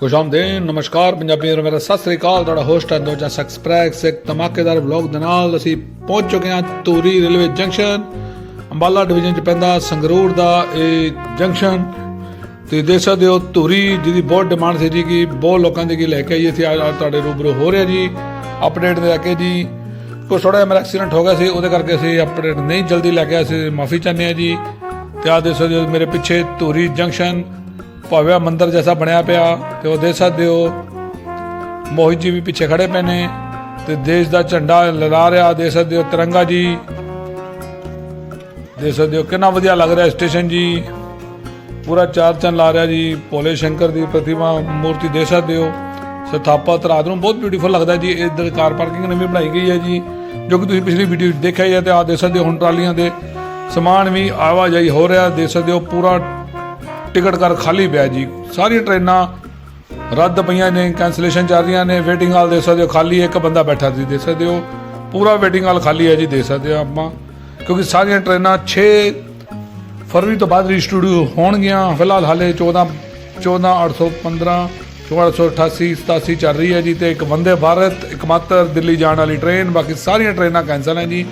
ਖੁਸ਼ ਆਮਦੇਨ ਨਮਸਕਾਰ ਪੰਜਾਬੀ ਮੇਰਾ ਸਤਿ ਸ੍ਰੀ ਅਕਾਲ, ਤੁਹਾਡਾ ਹੋਸਟ ਹੈ ਦੋਜਾ ਐਕਸਪ੍ਰੈਸ ਇੱਕ ਧਮਾਕੇਦਾਰ ਵਲੌਗ ਦੇ ਨਾਲ ਅਸੀਂ ਪਹੁੰਚ ਚੁੱਕੇ ਹਾਂ Dhuri railway junction Ambala division ਚ ਪੈਂਦਾ ਸੰਗਰੂਰ ਦਾ ਇਹ ਜੰਕਸ਼ਨ ਤੇ ਦੇਖ ਸਕਦੇ ਹੋ ਧੂਰੀ ਜਿਹਦੀ ਬਹੁਤ ਡਿਮਾਂਡ ਸੀ ਜੀ, ਕਿ ਬਹੁਤ ਲੋਕਾਂ ਦੀ ਕੀ ਲੈ ਕੇ ਆਈ ਇੱਥੇ ਅੱਜ ਤੁਹਾਡੇ ਰੂਬਰੂ ਹੋ ਰਿਹਾ ਜੀ। ਅਪਡੇਟ ਦੇ ਕੇ ਜੀ, ਕੁਛ ਥੋੜਾ ਜਿਹਾ ਮੇਰਾ ਐਕਸੀਡੈਂਟ ਹੋ ਗਿਆ ਸੀ, ਉਹਦੇ ਕਰਕੇ ਅਸੀਂ ਅਪਡੇਟ ਨਹੀਂ ਜਲਦੀ ਲੈ ਕੇ ਆਏ ਸੀ ਮਾਫੀ ਚਾਹੁੰਦੇ ਹਾਂ ਜੀ। ਤੇ ਆ ਦੇਖ ਸਕਦੇ ਹੋ ਮੇਰੇ ਪਿੱਛੇ ਧੂਰੀ ਜੰਕਸ਼ਨ ਭਵਿਆ ਮੰਦਿਰ ਜੈਸਾ ਬਣਿਆ ਪਿਆ, ਤੇ ਉਹ ਦੇਖ ਸਕਦੇ ਹੋ ਮੋਹਿਤ ਜੀ ਵੀ ਪਿੱਛੇ ਖੜੇ ਪਏ ਨੇ, ਤੇ ਦੇਸ਼ ਦਾ ਝੰਡਾ ਲਹਿਰਾ ਰਿਹਾ ਦੇਖ ਸਕਦੇ ਹੋ ਤਿਰੰਗਾ ਜੀ। ਦੇਖ ਸਕਦੇ ਹੋ ਕਿੰਨਾ ਵਧੀਆ ਲੱਗ ਰਿਹਾ ਸਟੇਸ਼ਨ ਜੀ। ਪੂਰਾ ਚਾਰ ਚੰਨ ਲਾ ਰਿਹਾ ਜੀ, ਭੋਲੇ ਸ਼ੰਕਰ ਦੀ ਪ੍ਰਤਿਮਾ, ਮੂਰਤੀ ਦੇਖ ਸਕਦੇ ਹੋ ਸਥਾਪਤ ਰਾਤ ਨੂੰ ਬਹੁਤ ਬਿਊਟੀਫੁਲ ਲੱਗਦਾ ਜੀ, ਇਧਰ ਕਾਰ ਪਾਰਕਿੰਗ ਨਵੀਂ ਬਣਾਈ ਗਈ ਹੈ ਜੀ, ਜੋ ਕਿ ਤੁਸੀਂ ਪਿਛਲੀ ਵੀਡੀਓ ਦੇਖਿਆ ਹੀ ਹੈ, ਤੇ ਆ ਦੇਖ ਸਕਦੇ ਹੋ ਹੁਣ ਟਰਾਲੀਆਂ ਦੇ ਸਮਾਨ ਵੀ ਆਵਾਜਾਈ ਹੋ ਰਿਹਾ ਦੇਖ ਸਕਦੇ ਹੋ ਪੂਰਾ ਟਿਕਟ ਕਰ ਖਾਲੀ ਪਿਆ ਜੀ। ਸਾਰੀਆਂ ਟ੍ਰੇਨਾਂ ਰੱਦ ਪਈਆਂ ਨੇ ਕੈਂਸਲੇਸ਼ਨ ਚੱਲ ਰਹੀਆਂ ਨੇ। ਵੇਟਿੰਗ ਹਾਲ ਦੇ ਸਕਦੇ ਹੋ, ਖਾਲੀ ਇੱਕ ਬੰਦਾ ਬੈਠਾ ਤੁਸੀਂ ਦੇ ਸਕਦੇ ਹੋ। ਪੂਰਾ ਵੇਟਿੰਗ ਹਾਲ ਖਾਲੀ ਹੈ ਜੀ ਦੇ ਸਕਦੇ ਹੋ ਆਪਾਂ। ਕਿਉਂਕਿ ਸਾਰੀਆਂ ਟ੍ਰੇਨਾਂ 6 ਫਰਵਰੀ ਤੋਂ ਬਾਅਦ ਰੀਸਟੂਡੀਓ ਹੋਣਗੀਆਂ। ਫਿਲਹਾਲ ਹਾਲੇ 14 14815 14888 87 ਚੱਲ ਰਹੀ ਹੈ ਜੀ ਤੇ ਇੱਕ ਵੰਦੇ ਭਾਰਤ ਇਕਮਾਤਰ ਦਿੱਲੀ ਜਾਣ ਵਾਲੀ ਟ੍ਰੇਨ ਬਾਕੀ ਸਾਰੀਆਂ ਟ੍ਰੇਨਾਂ ਕੈਂਸਲ ਹੈ ਜੀ।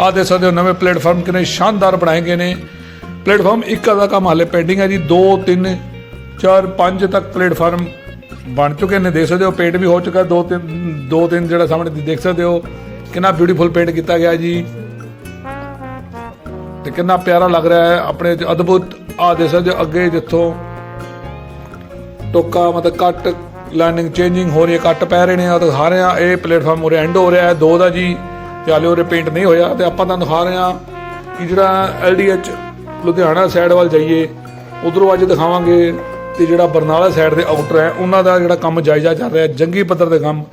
ਆਹ ਦੇ ਸਕਦੇ ਹੋ, ਨਵੇਂ ਪਲੇਟਫਾਰਮ ਕਿੰਨੇ ਸ਼ਾਨਦਾਰ ਬਣਾਏ ਗਏ ਨੇ। ਪਲੇਟਫਾਰਮ ਇੱਕ ਦਾ ਕੰਮ ਹਾਲੇ ਪੈਂਡਿੰਗ ਹੈ ਜੀ 2 3 4 5 ਤੱਕ ਪਲੇਟਫਾਰਮ ਬਣ ਚੁੱਕੇ ਨੇ, ਦੇਖ ਸਕਦੇ ਹੋ, ਪੇਂਟ ਵੀ ਹੋ ਚੁੱਕਾ, ਦੋ, ਤਿੰਨ ਦੋ, ਤਿੰਨ ਜਿਹੜਾ ਸਾਹਮਣੇ ਦੇਖ ਸਕਦੇ ਹੋ, ਕਿੰਨਾ ਬਿਊਟੀਫੁਲ ਪੇਂਟ ਕੀਤਾ ਗਿਆ ਜੀ। ਤੇ ਕਿੰਨਾ ਪਿਆਰਾ ਲੱਗ ਰਿਹਾ ਹੈ, ਆਪਣੇ ਅਦਭੁਤ ਆ ਦੇਖ ਸਕਦੇ ਹੋ, ਅੱਗੇ ਜਿੱਥੋਂ ਟੋਕਾ ਮਤਲਬ ਕੱਟ ਲਾਈਨਿੰਗ ਚੇਂਜਿੰਗ ਹੋ ਰਹੀ ਹੈ, ਕੱਟ ਪੈ ਰਹੇ ਨੇ ਆ ਦਿਖਾ ਰਹੇ ਆ ਇਹ ਪਲੇਟਫਾਰਮ ਉਰੇ ਐਂਡ ਹੋ ਰਿਹਾ ਹੈ, ਦੋ ਦਾ ਜੀ ਤੇ ਹਾਲੇ ਉਰੇ ਪੇਂਟ ਨਹੀਂ ਹੋਇਆ, ਤੇ ਆਪਾਂ ਤੁਹਾਨੂੰ ਦਿਖਾ ਰਹੇ ਆ ਕਿ ਜਿਹੜਾ ਐਲਡੀਐਚ ਲੁਧਿਆਣਾ ਸਾਈਡ ਵੱਲ ਜਾਈਏ, ਉਧਰੋਂ ਅੱਜ ਦਿਖਾਵਾਂਗੇ ਤੇ ਜਿਹੜਾ ਬਰਨਾਲਾ ਸਾਈਡ ਦੇ ਆਊਟਰ ਹੈ, ਉਹਨਾਂ ਦਾ ਜਿਹੜਾ ਕੰਮ ਜਾਇਜ਼ਾ ਚੱਲ ਰਿਹਾ, ਜੰਗੀ ਪੱਧਰ ਦੇ ਕੰਮ।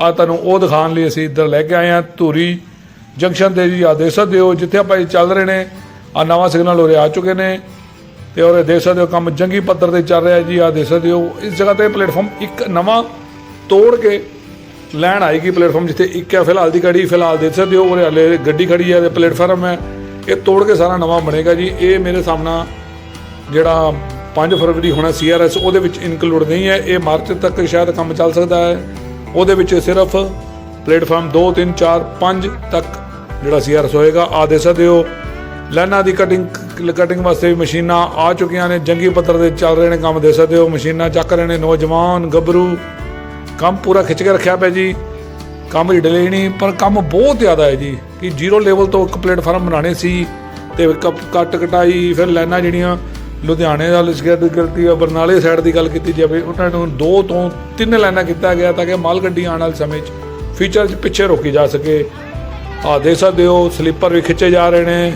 ਆ ਤੁਹਾਨੂੰ ਉਹ ਦਿਖਾਉਣ ਲਈ ਅਸੀਂ ਇੱਧਰ ਲੈ ਕੇ ਆਏ ਹਾਂ, ਧੂਰੀ ਜੰਕਸ਼ਨ ਤੇ ਜੀ ਆ ਦੇਖ ਸਕਦੇ ਹੋ ਜਿੱਥੇ ਆਪਾਂ ਚੱਲ ਰਹੇ ਨੇ ਆ ਨਵਾਂ ਸਿਗਨਲ ਉਰੇ ਆ ਚੁੱਕੇ ਨੇ। ਤੇ ਔਰ ਦੇਖ ਸਕਦੇ ਹੋ ਕੰਮ ਜੰਗੀ ਪੱਧਰ ਤੇ ਚੱਲ ਰਿਹਾ ਜੀ ਆ ਦੇਖ ਸਕਦੇ ਹੋ ਇਸ ਜਗ੍ਹਾ ਤੇ ਪਲੇਟਫਾਰਮ ਇੱਕ ਨਵਾਂ ਤੋੜ ਕੇ ਲੈਣ ਆਏਗੀ ਪਲੇਟਫਾਰਮ ਜਿੱਥੇ ਇੱਕ ਹੈ ਫਿਲਹਾਲ ਦੀ ਘੜੀ, ਫਿਲਹਾਲ ਦੇਖ ਸਕਦੇ ਹੋ ਉਰੇ ਹਲੇ ਗੱਡੀ ਖੜੀ ਹੈ, ਤੇ ਪਲੇਟਫਾਰਮ ਹੈ। ਇਹ ਤੋੜ ਕੇ ਸਾਰਾ ਨਵਾਂ ਬਣੇਗਾ ਜੀ। ਇਹ ਮੇਰੇ ਸਾਹਮਣਾ ਜਿਹੜਾ 5 ਫਰਵਰੀ ਹੋਣਾ ਸੀਆਰਐਸ ਉਹਦੇ ਵਿੱਚ ਇਨਕਲੂਡ ਨਹੀਂ ਹੈ। ਇਹ ਮਾਰਚ ਤੱਕ ਸ਼ਾਇਦ ਕੰਮ ਚੱਲ ਸਕਦਾ ਹੈ। ਉਹਦੇ ਵਿੱਚ ਸਿਰਫ ਪਲੇਟਫਾਰਮ 2 3 4 5 ਤੱਕ ਜਿਹੜਾ ਸੀਆਰਐਸ ਹੋਏਗਾ। ਆ ਦੇ ਸਕਦੇ ਹੋ। ਲਾਈਨਾਂ ਦੀ ਕਟਿੰਗ ਕਟਿੰਗ ਵਾਸਤੇ ਵੀ ਮਸ਼ੀਨਾਂ ਆ ਚੁੱਕੀਆਂ ਨੇ। ਜੰਗੀ ਪੱਧਰ ਦੇ ਚੱਲ ਰਹੇ ਨੇ ਕੰਮ ਦੇ ਸਕਦੇ ਹੋ। ਮਸ਼ੀਨਾਂ ਚੱਕ ਰਹੇ ਨੇ। ਨੌਜਵਾਨ ਗੱਭਰੂ। ਕੰਮ ਪੂਰਾ ਖਿੱਚ ਕੇ ਰੱਖਿਆ ਪਿਆ ਜੀ। ਕੰਮ ਦੀ ਡਿਲੇ ਨਹੀਂ, ਪਰ ਕੰਮ ਬਹੁਤ ਜ਼ਿਆਦਾ ਹੈ ਜੀ। ਕਿ ਜ਼ੀਰੋ ਲੈਵਲ ਤੋਂ ਇੱਕ ਪਲੇਟਫਾਰਮ ਬਣਾਣੇ ਸੀ ਤੇ ਕੱਪ- ਕੱਟ ਕਟਾਈ, ਫਿਰ ਲਾਈਨਾਂ ਜਿਹੜੀਆਂ ਲੁਧਿਆਣੇ ਦਾ ਲਿਸਗਰ ਦੀ ਗਲਤੀ ਆ, ਬਰਨਾਲੇ ਸਾਈਡ ਦੀ ਗੱਲ ਕੀਤੀ ਜਾਵੇ, ਉਹਨਾਂ ਨੂੰ ਦੋ ਤੋਂ ਤਿੰਨ ਲਾਈਨਾਂ ਕੀਤਾ ਗਿਆ ਤਾਂ ਕਿ ਮਾਲ ਗੱਡੀ ਆਉਣ ਵਾਲੇ ਸਮੇਂ 'ਚ ਫੀਚਰ 'ਚ ਪਿੱਛੇ ਰੋਕੀ ਜਾ ਸਕੇ। ਆ ਦੇਖ ਸਕਦੇ ਹੋ ਸਲੀਪਰ ਵੀ ਖਿੱਚੇ ਜਾ ਰਹੇ ਨੇ।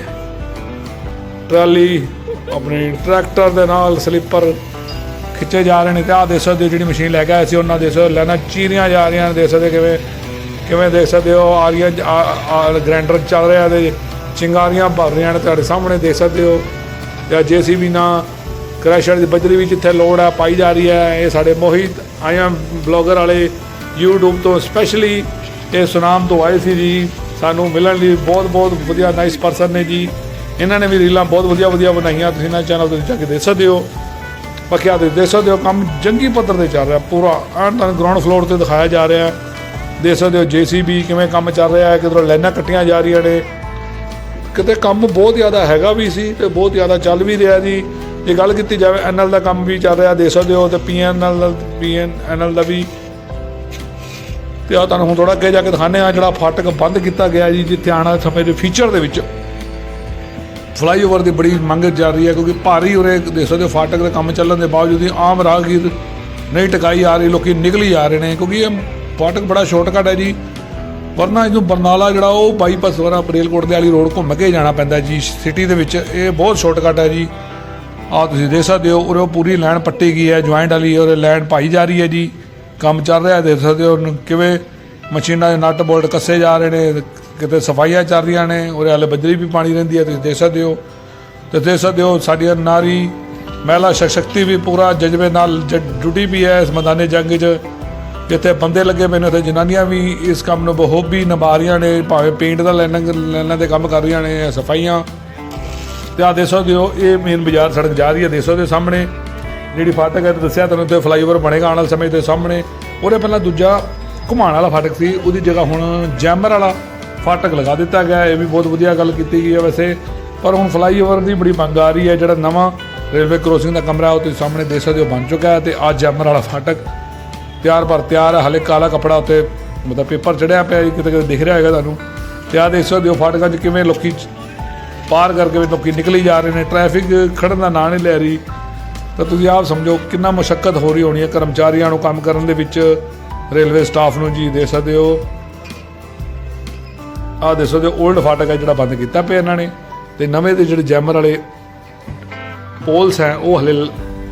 ਟਰਾਲੀ, ਆਪਣੇ ਟਰੈਕਟਰ ਦੇ ਨਾਲ ਸਲੀਪਰ ਖਿੱਚੇ ਜਾ ਰਹੇ ਨੇ ਤੇ ਆਹ ਦੇਖ ਸਕਦੇ ਹੋ ਜਿਹੜੀ ਮਸ਼ੀਨ ਲੈ ਕੇ ਆਏ ਸੀ, ਉਹਨਾਂ ਦੇ ਸਕਦੇ ਲੈਣਾ ਚੀਰੀਆਂ ਜਾ ਰਹੀਆਂ ਨੇ, ਦੇਖ ਸਕਦੇ ਕਿਵੇਂ ਕਿਵੇਂ ਦੇਖ ਸਕਦੇ ਹੋ? ਆ ਰਹੀਆਂ ਗ੍ਰੈਂਡਰ ਚੱਲ ਰਿਹਾ ਤੇ ਚਿੰਗਾਰੀਆਂ ਭਰ ਰਹੀਆਂ ਨੇ ਤੁਹਾਡੇ ਸਾਹਮਣੇ, ਦੇਖ ਸਕਦੇ ਹੋ? ਜਾਂ ਜੀਸੀਬੀ ਨਾਲ ਕ੍ਰੈਸ਼ਰ ਦੀ ਬਜਰੀ ਵੀ ਜਿੱਥੇ ਲੋੜ ਹੈ ਪਾਈ ਜਾ ਰਹੀ ਹੈ। ਇਹ ਸਾਡੇ ਮੋਹਿਤ ਆਇਆ ਬਲੌਗਰ ਵਾਲੇ YouTube ਤੋਂ ਸਪੈਸ਼ਲੀ ਇਹ ਸੁਨਾਮ ਤੋਂ ਆਏ ਸੀ ਜੀ। ਸਾਨੂੰ ਮਿਲਣ ਲਈ ਬਹੁਤ ਬਹੁਤ ਵਧੀਆ ਨਾਈਸ ਪਰਸਨ ਨੇ ਜੀ। ਇਹਨਾਂ ਨੇ ਵੀ ਰੀਲਾਂ ਬਹੁਤ ਵਧੀਆ ਵਧੀਆ ਬਣਾਈਆਂ। ਤੁਸੀਂ ਇਹਨਾਂ ਚੈਨਲ ਤੇ ਜਾ ਕੇ ਦੇਖ ਸਕਦੇ ਹੋ। ਬਾਕੀ ਆਹ ਦੇਖ ਸਕਦੇ ਹੋ। ਕੰਮ ਜੰਗੀ ਪੱਧਰ ਤੇ ਚੱਲ ਰਿਹਾ। ਪੂਰਾ ਐਨ ਤੁਹਾਨੂੰ ਗਰਾਊਂਡ ਫਲੋਰ ਤੇ ਦਿਖਾਇਆ ਜਾ ਰਿਹਾ। ਹੈ ਦੇਖ ਸਕਦੇ ਹੋ, ਜੀਸੀਬੀ ਕਿਵੇਂ ਕੰਮ ਚੱਲ ਰਿਹਾ ਹੈ, ਕਿਧਰੋਂ ਲਾਈਨਾਂ ਕੱਟੀਆਂ ਜਾ ਰਹੀਆਂ ਨੇ। ਕਿਤੇ ਕੰਮ ਬਹੁਤ ਜ਼ਿਆਦਾ ਹੈਗਾ ਵੀ ਸੀ ਤੇ ਬਹੁਤ ਜ਼ਿਆਦਾ ਚੱਲ ਵੀ ਰਿਹਾ ਜੀ। ਜੇ ਗੱਲ ਕੀਤੀ ਜਾਵੇ ਐਨਐਲ ਦਾ ਕੰਮ ਵੀ ਚੱਲ ਰਿਹਾ, ਦੇਖ ਸਕਦੇ ਹੋ, ਤੇ ਪੀਐਨਐਲ ਦਾ ਪੀਐਨਐਲ ਦਾ ਵੀ। ਤੇ ਆ ਤੁਹਾਨੂੰ ਹੁਣ ਥੋੜਾ ਅੱਗੇ ਜਾ ਕੇ ਦਿਖਾਣੇ ਆ ਜਿਹੜਾ ਫਾਟਕ ਬੰਦ ਕੀਤਾ ਗਿਆ ਜੀ, ਜਿੱਥੇ ਆਉਣ ਸਮੇਂ ਦੇ ਫੀਚਰ ਦੇ ਵਿੱਚ। ਫਲਾਈਓਵਰ ਦੀ ਬੜੀ ਮੰਗ ਜਾ ਰਹੀ ਹੈ, ਕਿਉਂਕਿ ਭਾਰੀ ਉਰੇ ਦੇਖ ਸਕਦੇ ਹੋ, ਫਾਟਕ ਦਾ ਕੰਮ ਚੱਲਣ ਦੇ ਬਾਵਜੂਦ ਆਮ ਰਾਹਗੀਰ ਨਹੀਂ ਟਿਕਾਈ ਆ ਰਹੀ, ਲੋਕੀ ਨਿਕਲੀ ਆ ਰਹੇ ਨੇ, ਕਿਉਂਕਿ ਇਹ ਫਾਟਕ ਬੜਾ ਸ਼ਾਰਟਕਟ ਹੈ ਜੀ। ਵਰਨਾ ਇਹਨੂੰ ਬਰਨਾਲਾ ਜਿਹੜਾ ਉਹ ਬਾਈਪਾਸ ਵਰਾ ਬਰੇਲਕੋਟ ਦੇ ਵਾਲੀ ਰੋਡ ਘੁੰਮ ਕੇ ਜਾਣਾ ਪੈਂਦਾ ਜੀ ਸਿਟੀ ਦੇ ਵਿੱਚ। ਇਹ ਬਹੁਤ ਸ਼ਾਰਟਕਟ ਹੈ ਜੀ। ਆ ਤੁਸੀਂ ਦੇਖ ਸਕਦੇ ਹੋ, ਉਰੇ ਉਹ ਪੂਰੀ ਲਾਈਨ ਪੱਟੀ ਗਈ ਹੈ ਜੁਆਇੰਟ ਵਾਲੀ ਔਰ ਲਾਈਨ ਪਾਈ ਜਾ ਰਹੀ ਹੈ ਜੀ। ਕੰਮ ਚੱਲ ਰਿਹਾ, ਦੇਖ ਸਕਦੇ ਹੋ ਕਿਵੇਂ ਮਸ਼ੀਨਾਂ ਦੇ ਨਟ ਬੋਲਟ ਕੱਸੇ ਜਾ ਰਹੇ ਨੇ, ਕਿਤੇ ਸਫਾਈਆਂ ਚੱਲ ਰਹੀਆਂ ਨੇ, ਉਰੇ ਹਲੇ ਬੱਜਰੀ ਵੀ ਪਾਣੀ ਰਹਿੰਦੀ ਹੈ, ਤੁਸੀਂ ਦੇਖ ਸਕਦੇ ਹੋ। ਤੇ ਦੇਖ ਸਕਦੇ ਹੋ ਸਾਡੀਆਂ ਨਾਰੀ, ਮਹਿਲਾ ਸ਼ਕਤੀ ਵੀ ਪੂਰਾ ਜਜ਼ਬੇ ਨਾਲ ਜ- ਜੁਟੀ ਵੀ ਹੈ ਇਸ ਮੈਦਾਨੇ ਜੰਗ 'ਚ। ਜਿੱਥੇ ਬੰਦੇ ਲੱਗੇ ਪਏ ਨੇ ਉੱਥੇ ਜਨਾਨੀਆਂ ਵੀ ਇਸ ਕੰਮ ਨੂੰ ਬਖੂਬੀ ਨਿਭਾ ਰਹੀਆਂ ਨੇ, ਭਾਵੇਂ ਪੇਂਟ ਦਾ ਲਾਈਨਾਂ ਲਾਈਨਾਂ ਦੇ ਕੰਮ ਕਰ ਰਹੀਆਂ ਨੇ ਸਫਾਈਆਂ। ਤੇ ਆ ਦੇਖ ਸਕਦੇ ਹੋ ਇਹ ਮੇਨ ਬਾਜ਼ਾਰ ਸੜਕ ਜਾ ਰਹੀ ਹੈ, ਦੇਖ ਦੇ ਸਾਹਮਣੇ। ਜਿਹੜੀ ਫਾਟਕ ਹੈ, ਦੱਸਿਆ ਤੁਹਾਨੂੰ, ਤੇ ਫਲਾਈਓਵਰ ਬਣੇਗਾ ਆਉਣ ਵਾਲੇ ਸਮੇਂ ਦੇ ਸਾਹਮਣੇ। ਉਹਦੇ ਪਹਿਲਾਂ ਦੂਜਾ ਘੁਮਾਣ ਵਾਲਾ ਫਾਟਕ ਸੀ, ਉਹਦੀ ਜਗ੍ਹਾ ਹੁਣ ਜੈਮਰ ਵਾਲਾ ਫਾਟਕ ਲਗਾ ਦਿੱਤਾ ਗਿਆ ਇਹ ਵੀ ਬਹੁਤ ਵਧੀਆ ਗੱਲ ਕੀਤੀ ਗਈ ਹੈ ਵੈਸੇ। ਪਰ ਹੁਣ ਫਲਾਈਓਵਰ ਦੀ ਬੜੀ ਮੰਗ ਆ ਰਹੀ ਹੈ, ਜਿਹੜਾ ਨਵਾਂ ਰੇਲਵੇ ਕ੍ਰੋਸਿੰਗ ਦਾ ਕਮਰਾ ਉਹ ਤੁਸੀਂ ਸਾਹਮਣੇ ਦੇਖ ਸਕਦੇ ਹੋ, ਬਣ ਚੁੱਕਾ ਹੈ, ਤੇ ਅੱਜ ਜੈਮਰ ਵਾਲਾ ਫਾਟਕ ਤਿਆਰ ਪਰ ਤਿਆਰ ਹੈ ਹਲੇ ਕਾਲਾ ਕਪੜਾ ਉੱਤੇ ਮਤਲਬ ਪੇਪਰ ਚੜਿਆ ਪਿਆ ਜੀ, ਕਿਤੇ ਕਿਤੇ ਦਿਖ ਰਿਹਾ ਹੈਗਾ ਤੁਹਾਨੂੰ। ਤੇ ਆਹ ਦੇਖ ਸਕਦੇ ਹੋ ਫਾਟਕਾਂ 'ਚ ਕਿਵੇਂ ਲੋਕੀ ਪਾਰ ਕਰਕੇ ਵੀ ਲੋਕੀ ਨਿਕਲੀ ਜਾ ਰਹੇ ਨੇ ਟ੍ਰੈਫਿਕ ਖੜਨ ਦਾ ਨਾਂ ਨਹੀਂ ਲੈ ਰਹੀ। ਤਾਂ ਤੁਸੀਂ ਆਪ ਸਮਝੋ ਕਿੰਨਾ ਮੁਸ਼ਕਲ ਹੋ ਰਹੀ ਹੋਣੀ ਹੈ ਕਰਮਚਾਰੀਆਂ ਨੂੰ ਕੰਮ ਕਰਨ ਦੇ ਵਿੱਚ। ਰੇਲਵੇ ਸਟਾਫ ਨੂੰ ਜੀ ਦੇ ਸਕਦੇ ਹੋ। ਆਹ ਦੇਖ ਸਕਦੇ ਹੋ 올ਡ ਫਾਟਕ ਹੈ ਜਿਹੜਾ ਬੰਦ ਕੀਤਾ ਪਿਆ ਇਹਨਾਂ ਨੇ। ਤੇ ਨਵੇਂ ਦੇ ਜਿਹੜੇ ਜੈਮਰ ਵਾਲੇ ਪੋਲਸ ਹੈ ਉਹ ਹਲੇ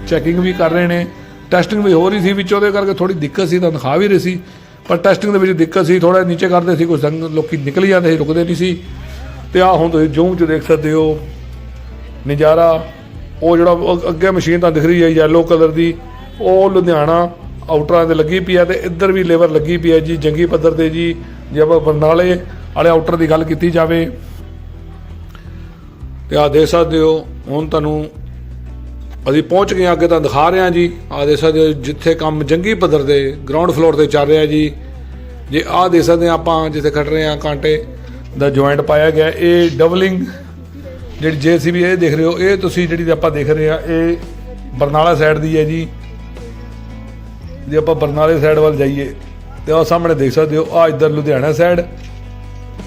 ਚੈਕਿੰਗ ਵੀ ਕਰ ਰਹੇ ਨੇ। ਟੈਸਟਿੰਗ ਵੀ ਹੋ ਰਹੀ ਸੀ, ਵਿੱਚ ਉਹਦੇ ਕਰਕੇ ਥੋੜੀ ਦਿੱਕਤ ਸੀ, ਤਾਂ ਦਿਖਾ ਵੀ ਰਹੀ ਸੀ। ਪਰ ਟੈਸਟਿੰਗ ਦੇ ਵਿੱਚ ਦਿੱਕਤ ਸੀ ਥੋੜਾ ਨੀਚੇ ਕਰਦੇ ਸੀ, ਕੋਈ ਸੰਗ, ਲੋਕੀ ਨਿਕਲ ਜਾਂਦੇ ਸੀ, ਰੁਕਦੇ ਨਹੀਂ ਸੀ। ਤੇ ਆ ਹੁਣ ਤੁਸੀਂ ਜੂਮ ਚ ਦੇਖ ਸਕਦੇ ਹੋ, ਨਜ਼ਾਰਾ, ਉਹ ਜਿਹੜਾ ਅੱਗੇ ਮਸ਼ੀਨ ਤਾਂ ਦਿਖ ਰਹੀ ਹੈ ਯੈਲੋ ਕਲਰ ਦੀ, ਉਹ ਲੁਧਿਆਣਾ ਆਊਟਰਾਂ ਤੇ ਲੱਗੀ ਪਈ ਹੈ ਤੇ ਇੱਧਰ ਵੀ ਲੇਬਰ ਲੱਗੀ ਪਈ ਹੈ ਜੀ, ਜੰਗੀ ਪੱਧਰ ਤੇ ਜੀ, ਜੇ ਆਪਾਂ ਬਰਨਾਲੇ ਵਾਲੇ ਆਊਟਰ ਦੀ ਗੱਲ ਕੀਤੀ ਜਾਵੇ। ਤੇ ਆ ਦੇਖ ਸਕਦੇ ਹੋ, ਹੁਣ ਤੁਹਾਨੂੰ ਅਸੀਂ ਪਹੁੰਚ ਗਏ ਹਾਂ, ਅੱਗੇ ਤਾਂ ਦਿਖਾ ਰਹੇ ਹਾਂ ਜੀ। ਆ ਦੇਖ ਸਕਦੇ ਹੋ ਜਿੱਥੇ ਕੰਮ ਜੰਗੀ ਪੱਧਰ ਤੇ ਗਰਾਊਂਡ ਫਲੋਰ ਤੇ ਚੱਲ ਰਿਹਾ ਜੀ। ਜੇ ਆ ਦੇਖ ਸਕਦੇ ਹਾਂ ਆਪਾਂ ਜਿੱਥੇ ਖੜ ਰਹੇ ਹਾਂ ਕਾਂਟੇ ਦਾ ਜੁਆਇੰਟ ਪਾਇਆ ਗਿਆ ਇਹ ਡਬਲਿੰਗ ਜਿਹੜੀ ਜੇਸੀਬੀ ਇਹ ਦੇਖ ਰਹੇ ਹੋ ਇਹ ਤੁਸੀਂ ਜਿਹੜੀ ਆਪਾਂ ਦੇਖ ਰਹੇ ਆ ਇਹ ਬਰਨਾਲਾ ਸਾਈਡ ਦੀ ਹੈ ਜੀ। ਜੇ ਆਪਾਂ ਬਰਨਾਲੇ ਸਾਈਡ ਵੱਲ ਜਾਈਏ ਤੇ ਉਹ ਸਾਹਮਣੇ ਦੇਖ ਸਕਦੇ ਹੋ ਆ ਇੱਧਰ ਲੁਧਿਆਣਾ ਸਾਈਡ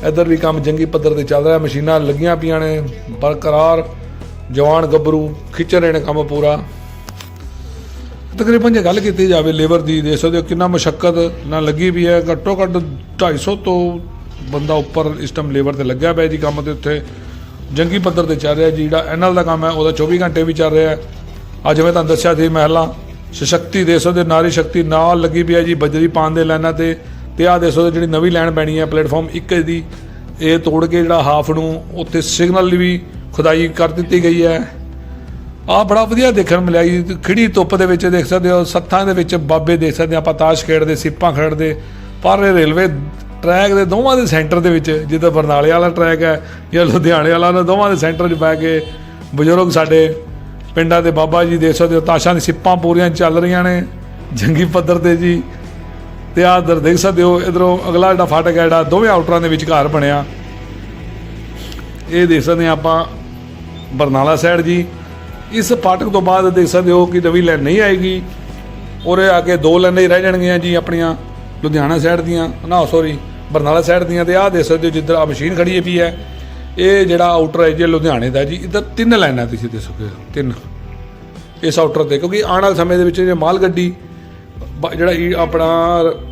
ਇੱਧਰ ਵੀ ਕੰਮ ਜੰਗੀ ਪੱਧਰ ਤੇ ਚੱਲ ਰਿਹਾ ਮਸ਼ੀਨਾਂ ਲੱਗੀਆਂ ਪਈਆਂ ਨੇ ਬਰਕਰਾਰ। ਜਵਾਨ ਗੱਭਰੂ, ਖਿੱਚ ਰਹੇ ਨੇ ਕੰਮ ਪੂਰਾ। ਤਕਰੀਬਨ ਜੇ ਗੱਲ ਕੀਤੀ ਜਾਵੇ ਲੇਬਰ ਦੀ ਦੇਖ ਸਕਦੇ ਹੋ ਕਿੰਨਾ ਮੁਸ਼ਕਲ ਨਾਲ ਲੱਗੀ ਵੀ ਹੈ। ਘੱਟੋ ਘੱਟ 250 ਤੋਂ ਬੰਦਾ ਉੱਪਰ ਇਸ ਟਾਈਮ ਲੇਬਰ ਤੇ ਲੱਗਿਆ ਪਿਆ ਜੀ ਕੰਮ ਤੇ ਉੱਥੇ ਜੰਗੀ ਪੱਧਰ ਤੇ ਚੱਲ ਰਿਹਾ ਜੀ, ਜਿਹੜਾ ਐਨਐਲ ਦਾ ਕੰਮ ਹੈ, ਉਹਦਾ 24 ਘੰਟੇ ਵੀ ਚੱਲ ਰਿਹਾ ਅੱਜ ਮੈਂ ਤੁਹਾਨੂੰ ਦੱਸਿਆ ਸੀ ਮਹਿਲਾ, ਸਸ਼ਕਤੀ ਦੇਸ਼ ਦੇ ਨਾਰੀ ਸ਼ਕਤੀ ਨਾਲ ਲੱਗੀ ਪਿਆ ਜੀ, ਬਜਰੀ ਪਾਣ ਦੇ ਲਾਈਨਾਂ ਤੇ। ਤੇ ਆਹ ਦੇਸੋ ਦੇ ਜਿਹੜੀ ਨਵੀਂ ਲਾਈਨ ਪੈਣੀ ਹੈ, ਪਲੇਟਫਾਰਮ 1 ਦੀ, ਇਹ ਤੋੜ ਕੇ ਜਿਹੜਾ ਹਾਫ ਨੂੰ ਉੱਥੇ ਸਿਗਨਲ ਵੀ ਖੁਦਾਈ ਕਰ ਦਿੱਤੀ ਗਈ ਹੈ। ਆ ਬੜਾ ਵਧੀਆ ਦੇਖਣ ਨੂੰ ਮਿਲਿਆ ਜੀ। ਖਿੜੀ ਧੁੱਪ ਦੇ ਵਿੱਚ ਦੇਖ ਸਕਦੇ ਹੋ, ਸੱਥਾਂ ਦੇ ਵਿੱਚ ਬਾਬੇ ਦੇਖ ਸਕਦੇ ਆਪਾਂ ਤਾਸ਼ ਖੇਡਦੇ, ਸਿੱਪਾਂ ਖੇਡਦੇ ਪਰ ਇਹ ਰੇਲਵੇ ਟਰੈਕ ਦੇ ਦੋਵਾਂ ਦੇ ਸੈਂਟਰ ਦੇ ਵਿੱਚ, ਜਿੱਦਾਂ ਬਰਨਾਲੇ ਵਾਲਾ ਟਰੈਕ ਹੈ ਜਾਂ ਲੁਧਿਆਣੇ ਵਾਲਾ ਨਾ ਦੋਵਾਂ ਦੇ ਸੈਂਟਰ 'ਚ ਬੈ ਕੇ ਬਜ਼ੁਰਗ ਸਾਡੇ ਪਿੰਡਾਂ ਦੇ ਬਾਬਾ ਜੀ ਦੇਖ ਸਕਦੇ ਹੋ, ਤਾਸ਼ਾਂ ਦੀ ਸਿੱਪਾਂ ਪੂਰੀਆਂ ਚੱਲ ਰਹੀਆਂ ਨੇ, ਜੰਗੀ ਪੱਧਰ ਤੇ ਜੀ। ਤੇ ਆਹ ਦਰ ਦੇਖ ਸਕਦੇ ਹੋ, ਇਧਰੋਂ ਅਗਲਾ ਜਿਹੜਾ ਫਾਟਕ ਹੈ ਜਿਹੜਾ ਦੋਵੇਂ ਆਊਟਰਾਂ ਦੇ ਵਿਚਕਾਰ ਬਣਿਆ। ਇਹ ਦੇਖ ਸਕਦੇ ਹਾਂ ਆਪਾਂ ਬਰਨਾਲਾ ਸਾਈਡ ਜੀ, ਇਸ ਫਾਟਕ ਤੋਂ ਬਾਅਦ ਦੇਖ ਸਕਦੇ ਹੋ ਕਿ ਨਵੀਂ ਲਾਈਨ ਨਹੀਂ ਆਏਗੀ। ਔਰ ਆ ਕੇ ਦੋ ਲਾਈਨਾਂ ਹੀ ਰਹਿ ਜਾਣਗੀਆਂ ਜੀ ਆਪਣੀਆਂ, ਲੁਧਿਆਣਾ ਸਾਈਡ ਦੀਆਂ, ਨਾ ਸੌਰੀ ਬਰਨਾਲਾ ਸਾਈਡ ਦੀਆਂ ਤੇ ਆਹ ਦੇਖ ਸਕਦੇ ਹੋ ਜਿੱਧਰ ਆ ਮਸ਼ੀਨ ਖੜੀ ਹੈ ਪਈ ਹੈ। ਇਹ ਜਿਹੜਾ ਆਊਟਰ ਹੈ ਜੀ ਲੁਧਿਆਣੇ ਦਾ ਜੀ, ਇੱਧਰ ਤਿੰਨ ਲਾਈਨਾਂ ਤੁਸੀਂ ਦੇਖ ਸਕਦੇ ਹੋ, ਤਿੰਨ। ਇਸ ਆਊਟਰ ਤੇ, ਕਿਉਂਕਿ ਆਉਣ ਵਾਲੇ ਸਮੇਂ ਦੇ ਵਿੱਚ ਜੇ ਮਾਲ ਗੱਡੀ ਜਿਹੜਾ ਆਪਣਾ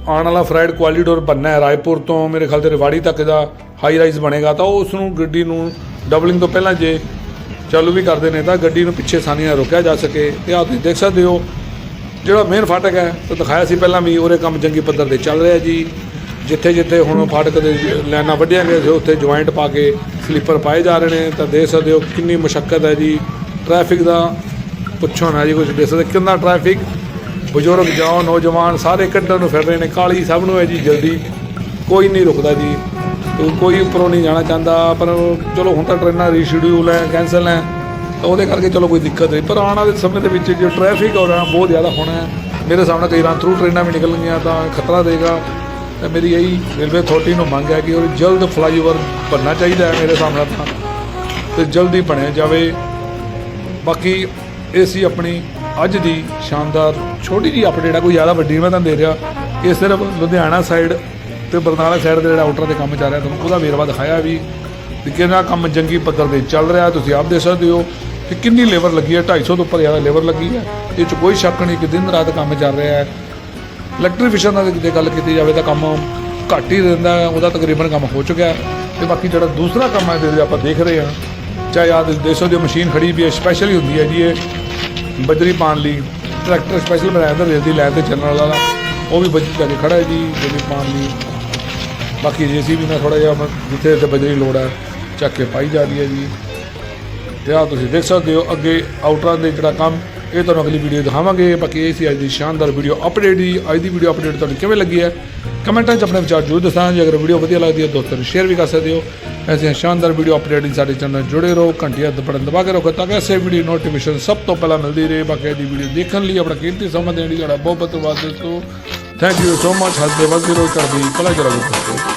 ਆਉਣ ਵਾਲਾ ਫਰਾਈਡ ਕੁਆਲੀਡੋਰ ਬਣਨਾ ਹੈ, ਰਾਏਪੁਰ ਤੋਂ ਮੇਰੇ ਖਿਆਲ ਤੇ ਰਿਵਾੜੀ ਤੱਕ ਦਾ ਹਾਈ ਰਾਈਜ਼ ਬਣੇਗਾ, ਤਾਂ ਉਸ ਨੂੰ ਗੱਡੀ ਨੂੰ ਡਬਲਿੰਗ ਤੋਂ ਪਹਿਲਾਂ ਜੇ ਚਾਲੂ ਵੀ ਕਰਦੇ ਨੇ ਤਾਂ ਗੱਡੀ ਨੂੰ ਪਿੱਛੇ ਆਸਾਨੀ ਰੋਕਿਆ ਜਾ ਸਕੇ। ਤੇ ਆਪ ਤੁਸੀਂ ਦੇਖ ਸਕਦੇ ਹੋ। ਜਿਹੜਾ ਮੇਨ ਫਾਟਕ ਹੈ ਤਾਂ ਦਿਖਾਇਆ ਸੀ ਪਹਿਲਾਂ ਵੀ, ਉਹਦੇ ਕੰਮ ਜੰਗੀ ਪੱਧਰ ਤੇ ਚੱਲ ਰਿਹਾ ਜੀ। ਜਿੱਥੇ ਜਿੱਥੇ ਹੁਣ ਫਾਟਕ ਦੇ ਲਾਈਨਾਂ ਵੱਢੀਆਂ ਗਈਆਂ ਸੀ, ਉੱਥੇ ਜੁਆਇੰਟ ਪਾ ਕੇ ਸਲੀਪਰ ਪਾਏ ਜਾ ਰਹੇ ਨੇ। ਤਾਂ ਦੇਖ ਸਕਦੇ ਹੋ ਕਿੰਨੀ ਮੁਸ਼ਕਲ ਹੈ ਜੀ। ਟ੍ਰੈਫਿਕ ਦਾ ਪੁੱਛੋ ਨਾ ਜੀ ਕੁਝ ਦੇਖ ਸਕਦੇ ਕਿੰਨਾ ਟ੍ਰੈਫਿਕ? ਬਜ਼ੁਰਗ ਜਾਓ ਨੌਜਵਾਨ ਸਾਰੇ ਕੱਢਣ ਨੂੰ ਫਿਰ ਰਹੇ ਨੇ। ਕਾਲੀ ਸਭ ਨੂੰ ਹੈ ਜੀ, ਜਲਦੀ। ਕੋਈ ਨਹੀਂ ਰੁਕਦਾ ਜੀ। ਤੇ ਕੋਈ ਉੱਪਰੋਂ ਨਹੀਂ ਜਾਣਾ ਚਾਹੁੰਦਾ, ਪਰ ਚਲੋ ਹੁਣ ਤਾਂ ਟ੍ਰੇਨਾਂ ਰੀਸ਼ਡਿਊਲ ਹੈ ਕੈਂਸਲ ਹੈ, ਤਾਂ ਉਹਦੇ ਕਰਕੇ ਚਲੋ ਕੋਈ ਦਿੱਕਤ ਨਹੀਂ। ਪਰ ਆਉਣ ਵਾਲੇ ਸਮੇਂ ਦੇ ਵਿੱਚ ਜੋ ਟ੍ਰੈਫਿਕ ਹੋ ਰਿਹਾ, ਬਹੁਤ ਜ਼ਿਆਦਾ ਹੋਣਾ ਹੈ। ਮੇਰੇ ਸਾਹਮਣੇ ਕਈ ਰਾਂ ਥਰੂ ਟ੍ਰੇਨਾਂ ਵੀ ਨਿਕਲਣਗੀਆਂ, ਤਾਂ ਖਤਰਾ ਦੇਗਾ। ਤਾਂ ਮੇਰੀ ਇਹੀ ਰੇਲਵੇ ਅਥਾਰਟੀ ਨੂੰ ਮੰਗ ਹੈ ਕਿ ਉਹ ਜਲਦ ਫਲਾਈਓਵਰ ਬਣਨਾ ਚਾਹੀਦਾ ਹੈ ਮੇਰੇ ਸਾਹਮਣੇ ਤਾਂ, ਤੇ ਜਲਦੀ ਬਣਿਆ ਜਾਵੇ। ਬਾਕੀ ਇਹ ਸੀ ਆਪਣੀ ਅੱਜ ਦੀ ਸ਼ਾਨਦਾਰ, ਛੋਟੀ ਜੀ ਅਪਡੇਟ ਆ, ਕੋਈ ਜ਼ਿਆਦਾ ਵੱਡੀ ਮੈਂ ਤੁਹਾਨੂੰ ਦੇ ਰਿਹਾ। ਇਹ ਸਿਰਫ ਲੁਧਿਆਣਾ ਸਾਈਡ ਤੇ ਬਰਨਾਲਾ ਸਾਈਡ ਦੇ ਜਿਹੜਾ ਆਊਟਰ ਦੇ ਕੰਮ ਚੱਲ ਰਿਹਾ, ਤੁਹਾਨੂੰ ਉਹਦਾ ਵੇਰਵਾ ਦਿਖਾਇਆ ਵੀ ਕਿ ਕਿੰਨਾ ਕੰਮ ਜੰਗੀ ਪੱਧਰ ਤੇ ਚੱਲ ਰਿਹਾ, ਤੁਸੀਂ ਆਪ ਦੇਖ ਸਕਦੇ ਹੋ ਕਿ ਕਿੰਨੀ ਲੇਬਰ ਲੱਗੀ ਹੈ 250 ਤੋਂ ਉੱਪਰ ਜ਼ਿਆਦਾ ਲੇਬਰ ਲੱਗੀ ਹੈ। ਇਹ 'ਚ ਕੋਈ ਸ਼ੱਕ ਨਹੀਂ ਕਿ ਦਿਨ ਰਾਤ ਕੰਮ ਚੱਲ ਰਿਹਾ ਹੈ। ਇਲੈਕਟ੍ਰੀਫਿਕੇਸ਼ਨ ਦਾ ਜੇ ਗੱਲ ਕੀਤੀ ਜਾਵੇ ਤਾਂ ਕੰਮ ਘੱਟ ਹੀ ਰਹਿੰਦਾ ਉਹਦਾ ਤਕਰੀਬਨ ਕੰਮ ਹੋ ਚੁੱਕਿਆ ਹੈ। ਤੇ ਬਾਕੀ ਜਿਹੜਾ ਦੂਸਰਾ ਕੰਮ ਹੈ ਜਿਹਦੇ ਆਪਾਂ ਦੇਖ ਰਹੇ ਹਾਂ। ਚਾਹੇ ਆਹ ਦੇਸੋ ਦੀ ਮਸ਼ੀਨ ਖੜੀ ਵੀ ਹੈ ਸਪੈਸ਼ਲੀ ਹੁੰਦੀ ਹੈ ਜੀ ਇਹ। ਬਜਰੀ ਪਾਣ ਲਈ ਟਰੈਕਟਰ ਸਪੈਸ਼ਲ ਬਣਾਇਆ ਤਾਂ ਰੇਲ ਦੀ ਲਾਈਨ ਤੇ ਚੱਲਣ ਵਾਲਾ ਉਹ ਵੀ ਬਜਰੀ ਜਾ ਕੇ ਖੜਾ ਹੈ ਜੀ, ਬਜਰੀ ਪਾਣ ਲਈ। ਬਾਕੀ ਜੇਸੀਬੀ ਨਾਲ ਥੋੜਾ ਜਿਹਾ ਮ- ਜਿੱਥੇ ਜਿੱਥੇ ਬਜਰੀ ਲੋੜ ਹੈ, ਚੱਕ ਕੇ ਪਾਈ ਜਾ ਰਹੀ ਹੈ ਜੀ। ਤੇ ਆ ਤੁਸੀਂ ਦੇਖ ਸਕਦੇ ਹੋ, ਅੱਗੇ ਆਊਟਰਾਂ ਦੇ ਜਿਹੜਾ ਕੰਮ, ਇਹ ਤੁਹਾਨੂੰ ਅਗਲੀ ਵੀਡੀਓ ਦਿਖਾਵਾਂਗੇ। ਬਾਕੀ ਇਹ ਸੀ ਅੱਜ ਦੀ ਸ਼ਾਨਦਾਰ ਵੀਡੀਓ ਅਪਡੇਟ ਦੀ ਅੱਜ ਦੀ ਵੀਡੀਓ ਅਪਡੇਟ ਤੁਹਾਨੂੰ ਕਿਵੇਂ ਲੱਗੀ ਹੈ? ਕਮੈਂਟਾਂ 'ਚ ਆਪਣੇ ਵਿਚਾਰ ਜ਼ਰੂਰ ਦੱਸਣਾ। ਜੇ ਅਗਰ ਵੀਡੀਓ ਵਧੀਆ ਲੱਗਦੀ ਹੈ, ਦੋਸਤਾਂ ਨੂੰ ਸ਼ੇਅਰ ਵੀ ਕਰ ਸਕਦੇ ਹੋ। ਐਸੇ ਸ਼ਾਨਦਾਰ ਵੀਡੀਓ ਅਪਡੇਟ ਲਈ ਸਾਡੇ ਚੈਨਲ ਜੁੜੇ ਰਹੋ। ਘੰਟੀਆਂ ਦਾ ਬਟਨ ਦਬਾ ਕੇ ਰੱਖੋ ਤਾਂ ਕਿ ਐਸੇ ਵੀਡੀਓ ਨੋਟੀਫਿਕੇਸ਼ਨ ਸਭ ਤੋਂ ਪਹਿਲਾਂ ਮਿਲਦੀ ਰਹੇ। ਬਾਕੀ ਦੀ ਵੀਡੀਓ ਦੇਖਣ ਲਈ ਆਪਣਾ ਕੀਮਤੀ ਸਮਾਂ ਦੇਣ ਲਈ ਤੁਹਾਡਾ ਬਹੁਤ ਬਹੁਤ ਧੰਨਵਾਦ ਦੋਸਤੋ। Thank you so much, Hasdev Azirul Karbi, College of